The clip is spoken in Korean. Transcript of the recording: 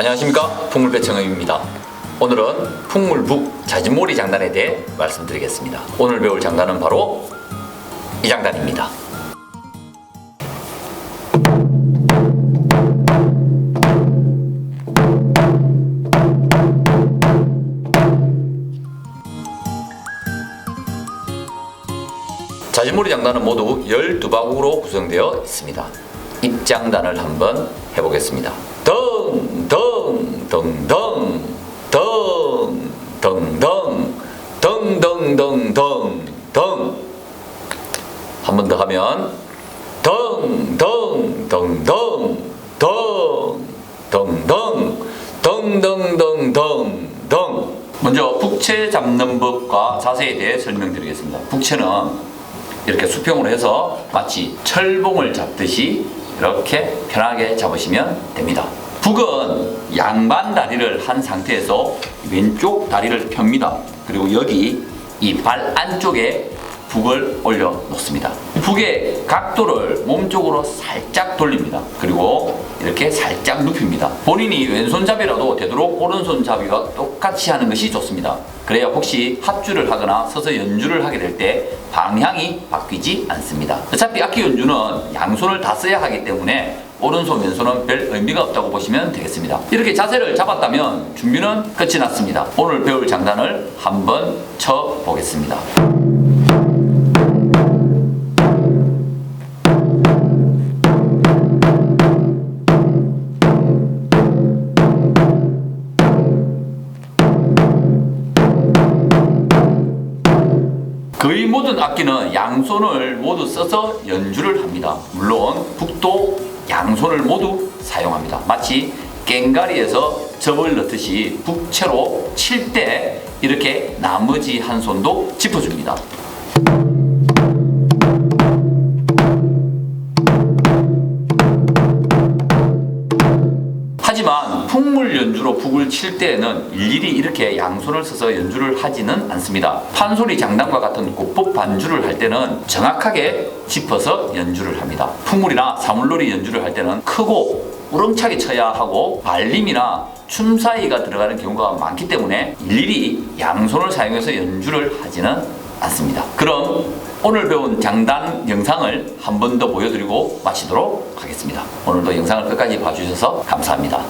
안녕하십니까 풍물배청음입니다 오늘은 풍물북 자진몰이 장단에 대해 말씀드리겠습니다 오늘 배울 장단은 바로 이 장단입니다 자진몰이 장단은 모두 12바국으로 구성되어 있습니다. 입장단을 한번 해보겠습니다. 덩덩 덩 덩덩 덩덩덩덩 덩 한 번 더 하면 덩덩덩덩 덩덩덩 덩덩덩덩덩 먼저 북채 잡는 법과 자세에 대해 설명드리겠습니다. 북채는 이렇게 수평으로 해서 마치 철봉을 잡듯이 이렇게 편하게 잡으시면 됩니다. 북은 양반 다리를 한 상태에서 왼쪽 다리를 펴니다. 그리고 여기 이 발 안쪽에 북을 올려 놓습니다. 북의 각도를 몸쪽으로 살짝 돌립니다. 그리고 이렇게 살짝 눕힙니다. 본인이 왼손잡이라도 되도록 오른손잡이와 똑같이 하는 것이 좋습니다. 그래야 혹시 합주를 하거나 서서 연주를 하게 될 때 방향이 바뀌지 않습니다. 어차피 악기 연주는 양손을 다 써야 하기 때문에 오른손 왼손은 별 의미가 없다고 보시면 되겠습니다. 이렇게 자세를 잡았다면 준비는 끝이 났습니다. 오늘 배울 장단을 한번 쳐 보겠습니다. 거의 모든 악기는 양손을 모두 써서 연주를 합니다. 물론 북도 양손을 모두 사용합니다. 마치 깽가리에서 접을 넣듯이 북채로 칠 때 이렇게 나머지 한 손도 짚어줍니다. 북을 칠 때에는 일일이 이렇게 양손을 써서 연주를 하지는 않습니다. 판소리 장단과 같은 곡법 반주를 할 때는 정확하게 짚어서 연주를 합니다. 풍물이나 사물놀이 연주를 할 때는 크고 우렁차게 쳐야 하고 발림이나 춤 사이가 들어가는 경우가 많기 때문에 일일이 양손을 사용해서 연주를 하지는 않습니다. 그럼 오늘 배운 장단 영상을 한 번 더 보여드리고 마치도록 하겠습니다. 오늘도 영상을 끝까지 봐주셔서 감사합니다.